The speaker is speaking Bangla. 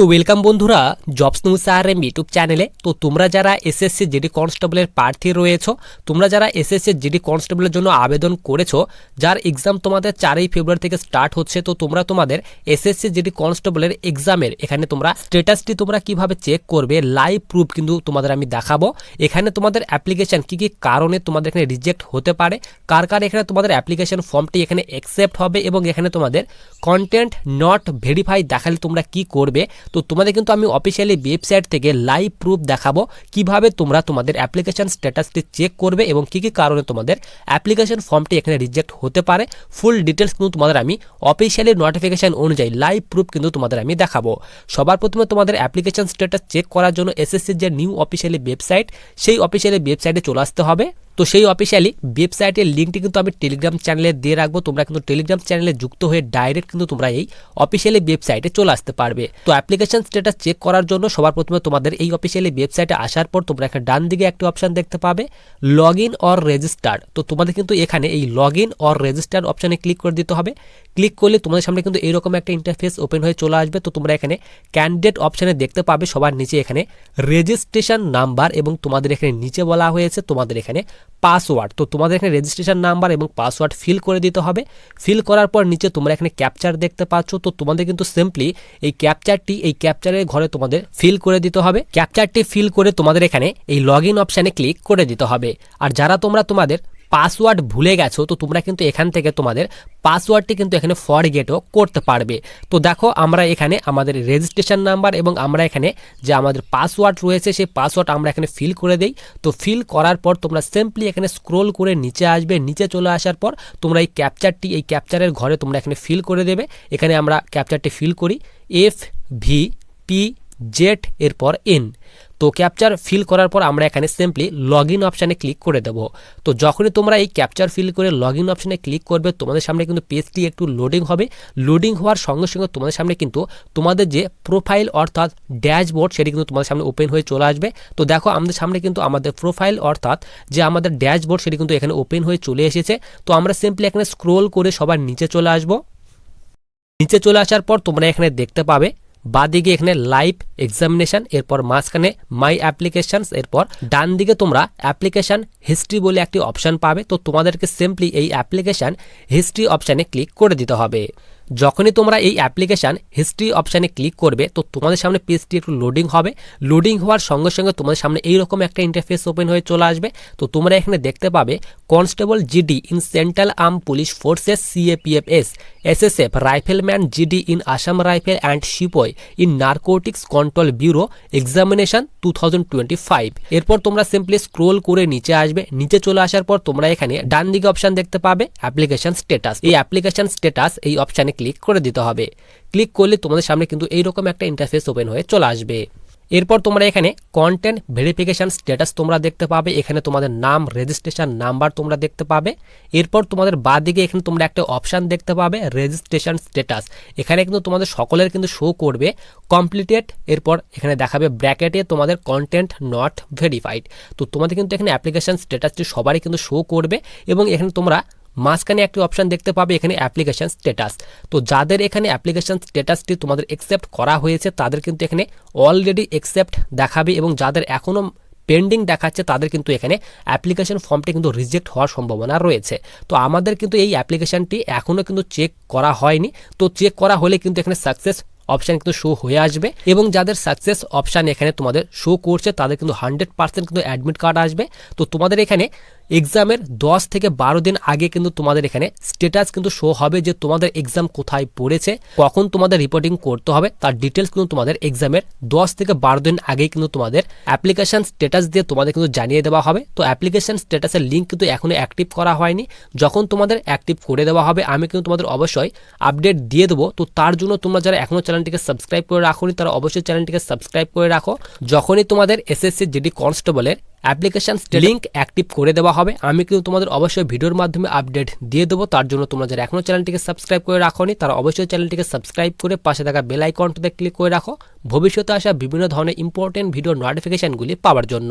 তো ওয়েলকাম বন্ধুরা jobs news R M YouTube চ্যানেলে তো তোমরা যারা এসএসসি জিডি কনস্টেবলের প্রার্থী রয়েছো, তোমরা যারা এসএসসি জিডি কনস্টেবলের জন্য আবেদন করেছ, যার এক্সাম তোমাদের চারই ফেব্রুয়ারি থেকে স্টার্ট হচ্ছে, তো তোমরা তোমাদের এসএসসি জিডি কনস্টেবলের এক্সামের এখানে তোমরা স্ট্যাটাসটি তোমরা কীভাবে চেক করবে লাইভ প্রুফ কিন্তু তোমাদের আমি দেখাবো। এখানে তোমাদের অ্যাপ্লিকেশন কি কি কারণে তোমাদের এখানে রিজেক্ট হতে পারে, কার কার এখানে তোমাদের অ্যাপ্লিকেশান ফর্মটি এখানে অ্যাকসেপ্ট হবে, এবং এখানে তোমাদের কন্টেন্ট নট ভেরিফাই দেখালে তোমরা কি করবে তো তোমাদের কিন্তু আমি অফিসিয়ালি ওয়েবসাইট থেকে লাইভ প্রুফ দেখাবো কীভাবে তোমরা তোমাদের অ্যাপ্লিকেশন স্ট্যাটাসটি চেক করবে এবং কী কী কারণে তোমাদের অ্যাপ্লিকেশন ফর্মটি এখানে রিজেক্ট হতে পারে। ফুল ডিটেলস কিন্তু তোমাদের আমি অফিসিয়ালি নোটিফিকেশন অনুযায়ী লাইভ প্রুফ কিন্তু তোমাদের আমি দেখাবো। সবার প্রথমে তোমাদের অ্যাপ্লিকেশন স্ট্যাটাস চেক করার জন্য এসএসসির যে নিউ অফিসিয়ালি ওয়েবসাইট সেই অফিসিয়ালি ওয়েবসাইটে চলে আসতে হবে। তো সেই অফিসিয়ালি ওয়েবসাইটের লিঙ্কটি কিন্তু আমি টেলিগ্রাম চ্যানেলে দিয়ে রাখব। তোমরা কিন্তু টেলিগ্রাম চ্যানেলে যুক্ত হয়ে ডাইরেক্ট কিন্তু তোমরা এই অফিসিয়ালি ওয়েবসাইটে চলে আসতে পারবে। তো অ্যাপ্লিকেশন স্ট্যাটাস চেক করার জন্য সবার প্রথমে তোমাদের এই অফিসিয়ালি ওয়েবসাইটে আসার পর তোমরা এখানে ডান দিকে একটি অপশন দেখতে পাবে লগ ইন অর রেজিস্টার তো তোমাদের কিন্তু এখানে এই লগ ইন অর রেজিস্টার অপশানে ক্লিক করে দিতে হবে। ক্লিক করলে তোমাদের সামনে কিন্তু এইরকম একটা ইন্টারফেস ওপেন হয়ে চলে আসবে। তো তোমরা এখানে ক্যান্ডিডেট অপশানে দেখতে পাবে সবার নিচে এখানে রেজিস্ট্রেশন নাম্বার এবং তোমাদের এখানে নিচে বলা হয়েছে, তোমাদের এখানে পাসওয়ার্ড। তো তোমাদের এখানে রেজিস্ট্রেশন নাম্বার এবং পাসওয়ার্ড ফিল করে দিতে হবে। ফিল করার পর নিচে তোমরা এখানে ক্যাপচার দেখতে পাচ্ছ। তো তোমাদের কিন্তু সিম্পলি এই ক্যাপচারটি এই ক্যাপচারের ঘরে তোমাদের ফিল করে দিতে হবে। ক্যাপচারটি ফিল করে তোমাদের এখানে এই লগ ইন অপশানে ক্লিক করে দিতে হবে। আর যারা তোমরা তোমাদের পাসওয়ার্ড ভুলে গেছো, তো তোমরা কিন্তু এখান থেকে তোমাদের পাসওয়ার্ডটি কিন্তু এখানে ফরগেটও করতে পারবে। তো দেখো, আমরা এখানে আমাদের রেজিস্ট্রেশন নাম্বার এবং আমরা এখানে যে আমাদের পাসওয়ার্ড রয়েছে, সেই পাসওয়ার্ড আমরা এখানে ফিল করে দেই। তো ফিল করার পর তোমরা সিম্পলি এখানে স্ক্রোল করে নিচে আসবে, নিচে চলে আসার পর তোমরা এই ক্যাপচারটি এই ক্যাপচারের ঘরে তোমরা এখানে ফিল করে দেবে। এখানে আমরা ক্যাপচারটি ফিল করি এফ ভি পি জেড এরপর এন তো ক্যাপচার ফিল করার পর আমরা এখানে সিম্পলি লগ ইন অপশানে ক্লিক করে দেবো। তো যখনই তোমরা এই ক্যাপচার ফিল করে লগ ইন অপশানে ক্লিক করবে, তোমাদের সামনে কিন্তু পেজটি একটু লোডিং হবে। লোডিং হওয়ার সঙ্গে সঙ্গে তোমাদের সামনে কিন্তু তোমাদের যে প্রোফাইল অর্থাৎ ড্যাশবোর্ড সেটি কিন্তু তোমাদের সামনে ওপেন হয়ে চলে আসবে। তো দেখো আমাদের সামনে কিন্তু আমাদের প্রোফাইল অর্থাৎ যে আমাদের ড্যাশবোর্ড সেটি কিন্তু এখানে ওপেন হয়ে চলে এসেছে। তো আমরা সিম্পলি এখানে স্ক্রোল করে সবার নিচে চলে আসব। নিচে চলে আসার পর তোমরা এখানে দেখতে পাবে বাদিকে এখানে লাইভ এক্সামিনেশন এরপর মাঝখানে মাই অ্যাপ্লিকেশনস এরপর ডান দিকে তোমরা অ্যাপ্লিকেশন হিস্ট্রি বলে একটি অপশান পাবে। তো তোমাদেরকে সিম্পলি এই অ্যাপ্লিকেশান হিস্ট্রি অপশানে ক্লিক করে দিতে হবে। যখনই তোমরা এই অ্যাপ্লিকেশান হিস্ট্রি অপশানে ক্লিক করবে, তো তোমাদের সামনে পেজটি একটু লোডিং হবে। লোডিং হওয়ার সঙ্গে সঙ্গে তোমাদের সামনে এইরকম একটা ইন্টারফেস ওপেন হয়ে চলে আসবে। তো তোমরা এখানে দেখতে পাবে constable GD in central arm police forces CAPFs SSF rifleman GD in Assam rifle and sepoy in narcotics control bureau examination two এরপর তোমরা সিম্পলি স্ক্রোল করে নিচে আসবে। নিচে চলে আসার পর তোমরা এখানে ডান দিকে অপশান দেখতে পাবে অ্যাপ্লিকেশন স্ট্যাটাস এই অ্যাপ্লিকেশন স্টেটাস এই অপশানে ক্লিক করে দিতে হবে। ক্লিক করলে তোমাদের সামনে কিন্তু এইরকম একটা ইন্টারফেস ওপেন হয়ে চলে আসবে। এরপর তোমরা এখানে কন্টেন্ট ভেরিফিকেশান স্ট্যাটাস তোমরা দেখতে পাবে। এখানে তোমাদের নাম রেজিস্ট্রেশন নাম্বার তোমরা দেখতে পাবে। এরপর তোমাদের দিকে এখানে তোমরা একটা অপশান দেখতে পাবে রেজিস্ট্রেশন স্ট্যাটাস এখানে কিন্তু তোমাদের সকলের কিন্তু শো করবে। কমপ্লিটেড এরপর এখানে দেখাবে ব্র্যাকেটে তোমাদের কন্টেন্ট নট ভেরিফাইড তো তোমাদের কিন্তু এখানে অ্যাপ্লিকেশান স্ট্যাটাসটি সবারই কিন্তু শো করবে এবং এখানে তোমরা মাঝখানে একটি অপশান দেখতে পাবে, এখানে অ্যাপ্লিকেশান স্ট্যাটাস তো যাদের এখানে অ্যাপ্লিকেশান স্ট্যাটাসটি তোমাদের অ্যাকসেপ্ট করা হয়েছে, তাদের কিন্তু এখানে অলরেডি অ্যাকসেপ্ট দেখাবে এবং যাদের এখনও পেন্ডিং দেখাচ্ছে, তাদের কিন্তু এখানে অ্যাপ্লিকেশন ফর্মটি কিন্তু রিজেক্ট হওয়ার সম্ভাবনা রয়েছে। তো আমাদের কিন্তু এই অ্যাপ্লিকেশানটি এখনও কিন্তু চেক করা হয়নি। তো চেক করা হলে কিন্তু এখানে সাকসেস অপশান কিন্তু শো হয়ে আসবে এবং যাদের সাকসেস অপশান এখানে তোমাদের শো করছে, তাদের কিন্তু হান্ড্রেড পার্সেন্ট কিন্তু অ্যাডমিট কার্ড আসবে। তো তোমাদের এখানে এক্সামের দশ থেকে বারো দিন আগে কিন্তু তোমাদের এখানে স্টেটাস কিন্তু শো হবে যে তোমাদের এক্সাম কোথায় পড়েছে, কখন তোমাদের রিপোর্টিং করতে হবে, তার ডিটেলস কিন্তু তোমাদের এক্সামের দশ থেকে বারো দিন আগেই কিন্তু তোমাদের অ্যাপ্লিকেশন স্টেটাস দিয়ে তোমাদের কিন্তু জানিয়ে দেওয়া হবে। তো অ্যাপ্লিকেশন স্টেটাসের লিঙ্ক কিন্তু এখনও অ্যাক্টিভ করা হয়নি। যখন তোমাদের অ্যাক্টিভ করে দেওয়া হবে, আমি কিন্তু তোমাদের অবশ্যই আপডেট দিয়ে দেবো। তো তার জন্য তোমরা যারা এখনও চ্যানেলটিকে সাবস্ক্রাইব করে রাখোনি, তারা অবশ্যই চ্যানেলটিকে সাবস্ক্রাইব করে রাখো। যখনই তোমাদের এসএসসি জিডি কনস্টেবলের অ্যাপ্লিকেশান লিঙ্ক অ্যাক্টিভ করে দেওয়া হবে। আমি কিন্তু তোমাদের অবশ্যই ভিডিওর মাধ্যমে আপডেট দিয়ে দেবো। তার জন্য তোমরা যারা এখনও চ্যানেলটিকে সাবস্ক্রাইব করে রাখোনি। তারা অবশ্যই চ্যানেলটিকে সাবস্ক্রাইব করে পাশে থাকা বেল আইকনটিতে ক্লিক করে রাখো। ভবিষ্যতে আসা বিভিন্ন ধরনের ইম্পর্টেন্ট ভিডিও নোটিফিকেশানগুলি পাওয়ার জন্য।